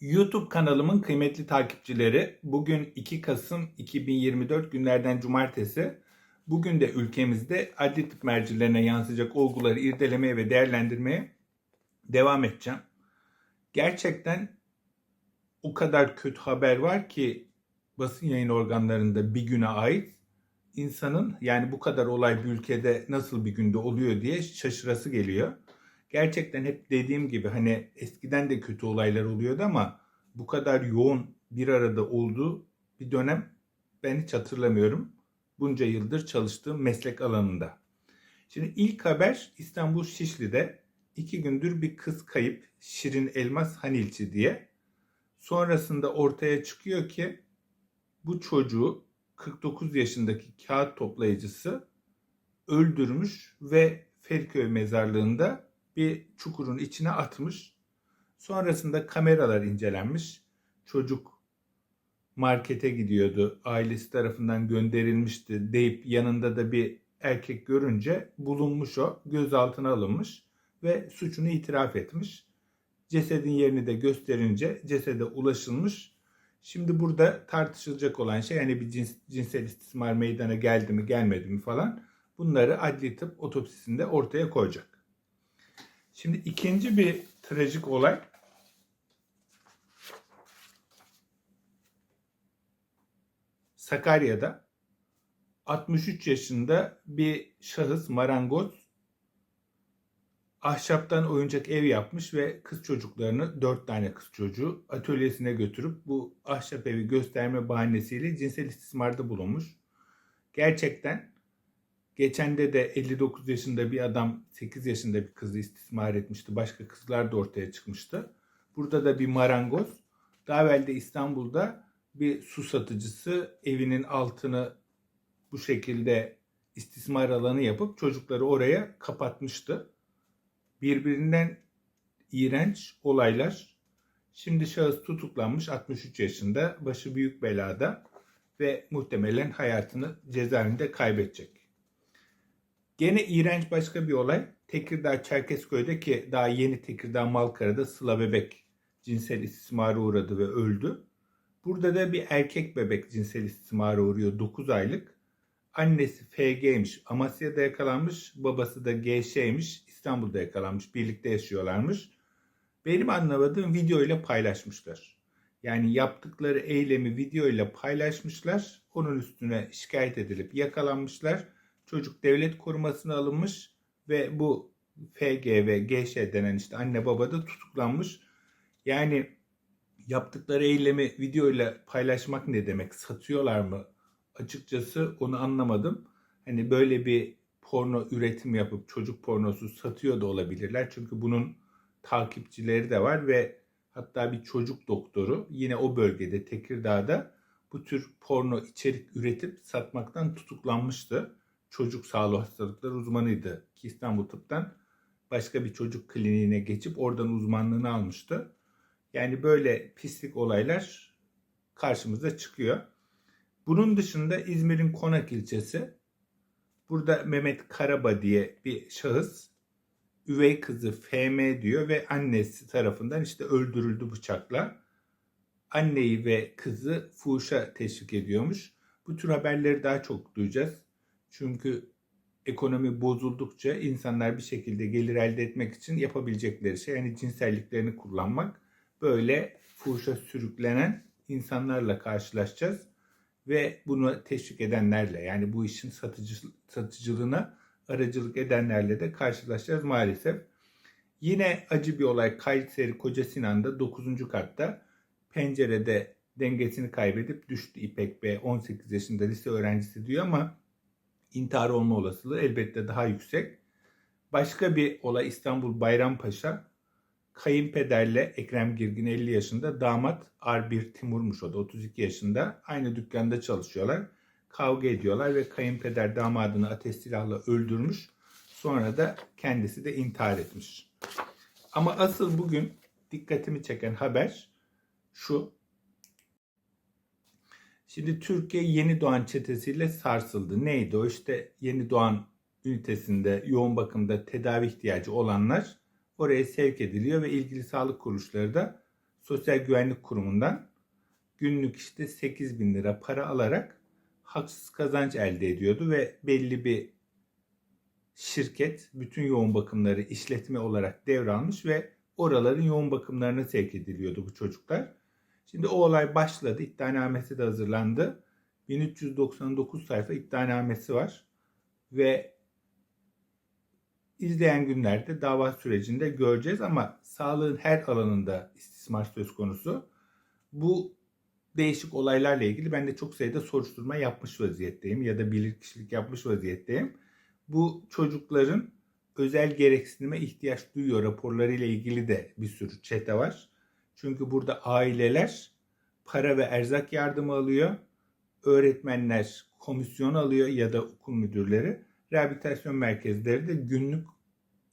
YouTube kanalımın kıymetli takipçileri, bugün 2 Kasım 2024 günlerden cumartesi. Bugün de ülkemizde adli tıp mercilerine yansıyacak olguları irdelemeye ve değerlendirmeye devam edeceğim. Gerçekten o kadar kötü haber var ki basın yayın organlarında bir güne ait insanın yani bu kadar olay bir ülkede nasıl bir günde oluyor diye şaşırası geliyor. Gerçekten hep dediğim gibi hani eskiden de kötü olaylar oluyordu ama bu kadar yoğun bir arada olduğu bir dönem ben hiç hatırlamıyorum. Bunca yıldır çalıştığım meslek alanında. Şimdi ilk haber İstanbul Şişli'de iki gündür bir kız kayıp Şirin Elmas Hanilçi diye. Sonrasında ortaya çıkıyor ki bu çocuğu 49 yaşındaki kağıt toplayıcısı öldürmüş ve Feriköy mezarlığında bir çukurun içine atmış. Sonrasında kameralar incelenmiş. Çocuk markete gidiyordu. Ailesi tarafından gönderilmişti deyip yanında da bir erkek görünce bulunmuş o. Gözaltına alınmış ve suçunu itiraf etmiş. Cesedin yerini de gösterince cesede ulaşılmış. Şimdi burada tartışılacak olan şey yani bir cins, cinsel istismar meydana geldi mi gelmedi mi falan bunları adli tıp otopsisinde ortaya koyacak. Şimdi ikinci bir trajik olay Sakarya'da 63 yaşında bir şahıs marangoz ahşaptan oyuncak ev yapmış ve kız çocuklarını dört tane kız çocuğu atölyesine götürüp bu ahşap evi gösterme bahanesiyle cinsel istismarda bulunmuş. Gerçekten geçende de 59 yaşında bir adam 8 yaşında bir kızı istismar etmişti. Başka kızlar da ortaya çıkmıştı. Burada da bir marangoz. Daha evvel de İstanbul'da bir su satıcısı evinin altını bu şekilde istismar alanı yapıp çocukları oraya kapatmıştı birbirinden iğrenç olaylar. Şimdi şahıs tutuklanmış 63 yaşında, başı büyük belada ve muhtemelen hayatını cezaevinde kaybedecek. Gene iğrenç başka bir olay. Tekirdağ Çerkezköy'de ki daha yeni Tekirdağ Malkara'da Sıla bebek cinsel istismara uğradı ve öldü. Burada da bir erkek bebek cinsel istismara uğruyor 9 aylık. Annesi FG'ymiş, Amasya'da yakalanmış, babası da GŞ'ymiş, İstanbul'da yakalanmış, birlikte yaşıyorlarmış. Benim anlamadığım video ile paylaşmışlar. Yani yaptıkları eylemi video ile paylaşmışlar. Onun üstüne şikayet edilip yakalanmışlar. Çocuk devlet korumasına alınmış ve bu FG ve GŞ denen işte anne baba da tutuklanmış. Yani yaptıkları eylemi video ile paylaşmak ne demek? Satıyorlar mı? Açıkçası onu anlamadım. Hani böyle bir porno üretim yapıp çocuk pornosu satıyor da olabilirler. Çünkü bunun takipçileri de var ve hatta bir çocuk doktoru yine o bölgede Tekirdağ'da bu tür porno içerik üretip satmaktan tutuklanmıştı. Çocuk sağlığı hastalıkları uzmanıydı ki İstanbul Tıp'tan başka bir çocuk kliniğine geçip oradan uzmanlığını almıştı. Yani böyle pislik olaylar karşımıza çıkıyor. Bunun dışında İzmir'in Konak ilçesi Burada Mehmet Karaba diye bir şahıs üvey kızı FM diyor ve annesi tarafından işte öldürüldü bıçakla. Anneyi ve kızı fuhuşa teşvik ediyormuş. Bu tür haberleri daha çok duyacağız. Çünkü ekonomi bozuldukça insanlar bir şekilde gelir elde etmek için yapabilecekleri şey yani cinselliklerini kullanmak. Böyle fuhuşa sürüklenen insanlarla karşılaşacağız ve bunu teşvik edenlerle yani bu işin satıcı, satıcılığına aracılık edenlerle de karşılaşacağız maalesef. Yine acı bir olay Kayseri Koca Sinan'da 9. katta pencerede dengesini kaybedip düştü İpek Bey 18 yaşında lise öğrencisi diyor ama intihar olma olasılığı elbette daha yüksek. Başka bir olay İstanbul Bayrampaşa kayınpederle Ekrem Girgin 50 yaşında, damat R1 Timur'muş o da 32 yaşında. Aynı dükkanda çalışıyorlar. Kavga ediyorlar ve kayınpeder damadını ateş silahla öldürmüş. Sonra da kendisi de intihar etmiş. Ama asıl bugün dikkatimi çeken haber şu. Şimdi Türkiye yeni doğan çetesiyle sarsıldı. Neydi o? İşte yeni doğan ünitesinde yoğun bakımda tedavi ihtiyacı olanlar oraya sevk ediliyor ve ilgili sağlık kuruluşları da Sosyal Güvenlik Kurumu'ndan günlük işte 8 bin lira para alarak haksız kazanç elde ediyordu ve belli bir şirket bütün yoğun bakımları işletme olarak devralmış ve oraların yoğun bakımlarına sevk ediliyordu bu çocuklar. Şimdi o olay başladı. İddianamesi de hazırlandı. 1399 sayfa iddianamesi var. Ve izleyen günlerde dava sürecinde göreceğiz ama sağlığın her alanında istismar söz konusu. Bu değişik olaylarla ilgili ben de çok sayıda soruşturma yapmış vaziyetteyim ya da bilirkişilik yapmış vaziyetteyim. Bu çocukların özel gereksinime ihtiyaç duyuyor raporlarıyla ilgili de bir sürü çete var. Çünkü burada aileler para ve erzak yardımı alıyor. Öğretmenler komisyon alıyor ya da okul müdürleri. Rehabilitasyon merkezleri de günlük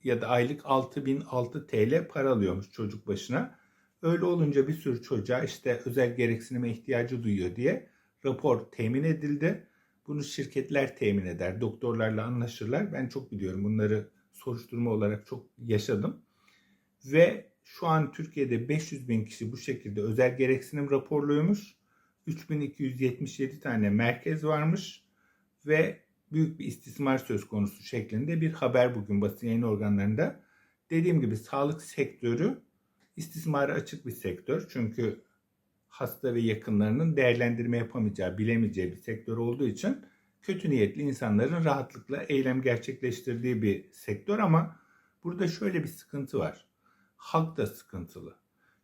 ya da aylık 6006 TL para alıyormuş çocuk başına. Öyle olunca bir sürü çocuğa işte özel gereksinime ihtiyacı duyuyor diye rapor temin edildi. Bunu şirketler temin eder, doktorlarla anlaşırlar. Ben çok biliyorum bunları soruşturma olarak çok yaşadım. Ve şu an Türkiye'de 500 bin kişi bu şekilde özel gereksinim raporluymuş. 3277 tane merkez varmış ve büyük bir istismar söz konusu şeklinde bir haber bugün basın yayın organlarında. Dediğim gibi sağlık sektörü istismara açık bir sektör. Çünkü hasta ve yakınlarının değerlendirme yapamayacağı, bilemeyeceği bir sektör olduğu için kötü niyetli insanların rahatlıkla eylem gerçekleştirdiği bir sektör ama burada şöyle bir sıkıntı var. Halk da sıkıntılı.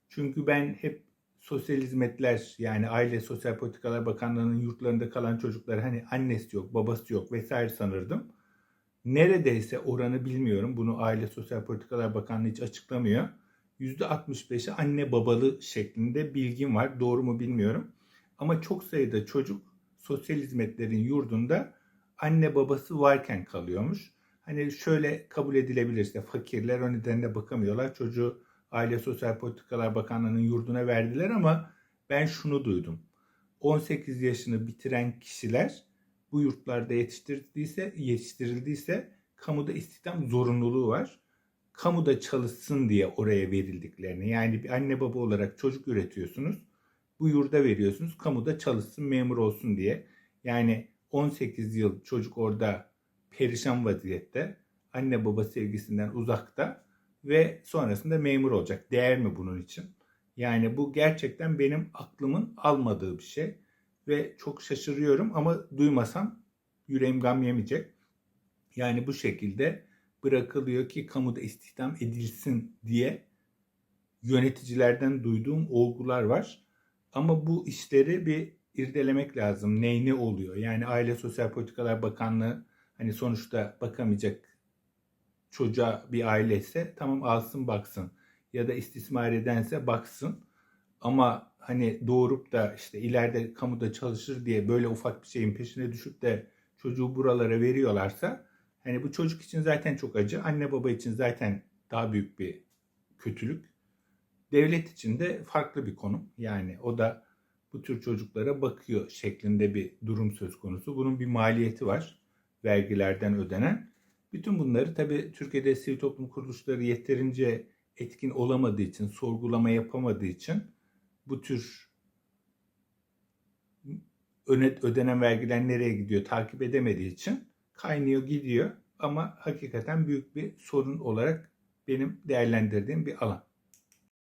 Çünkü ben hep sosyal hizmetler yani Aile Sosyal Politikalar Bakanlığı'nın yurtlarında kalan çocuklar hani annesi yok, babası yok vesaire sanırdım. Neredeyse oranı bilmiyorum. Bunu Aile Sosyal Politikalar Bakanlığı hiç açıklamıyor. %65'i anne babalı şeklinde bilgim var. Doğru mu bilmiyorum. Ama çok sayıda çocuk sosyal hizmetlerin yurdunda anne babası varken kalıyormuş. Hani şöyle kabul edilebilir işte fakirler o nedenle bakamıyorlar. Çocuğu Aile Sosyal Politikalar Bakanlığı'nın yurduna verdiler ama ben şunu duydum. 18 yaşını bitiren kişiler bu yurtlarda yetiştirildiyse, yetiştirildiyse kamuda istihdam zorunluluğu var. Kamuda çalışsın diye oraya verildiklerini. Yani bir anne baba olarak çocuk üretiyorsunuz. Bu yurda veriyorsunuz. Kamuda çalışsın, memur olsun diye. Yani 18 yıl çocuk orada perişan vaziyette. Anne baba sevgisinden uzakta ve sonrasında memur olacak. Değer mi bunun için? Yani bu gerçekten benim aklımın almadığı bir şey ve çok şaşırıyorum ama duymasam yüreğim gam yemeyecek. Yani bu şekilde bırakılıyor ki kamuda istihdam edilsin diye yöneticilerden duyduğum olgular var. Ama bu işleri bir irdelemek lazım. Ney ne oluyor? Yani Aile Sosyal Politikalar Bakanlığı hani sonuçta bakamayacak çocuğa bir aile ise tamam alsın baksın. Ya da istismar edense baksın. Ama hani doğurup da işte ileride kamuda çalışır diye böyle ufak bir şeyin peşine düşüp de çocuğu buralara veriyorlarsa hani bu çocuk için zaten çok acı anne baba için zaten daha büyük bir kötülük. Devlet için de farklı bir konum. Yani o da bu tür çocuklara bakıyor şeklinde bir durum söz konusu. Bunun bir maliyeti var vergilerden ödenen bütün bunları tabii Türkiye'de sivil toplum kuruluşları yeterince etkin olamadığı için, sorgulama yapamadığı için bu tür ödenen vergiler nereye gidiyor takip edemediği için kaynıyor gidiyor ama hakikaten büyük bir sorun olarak benim değerlendirdiğim bir alan.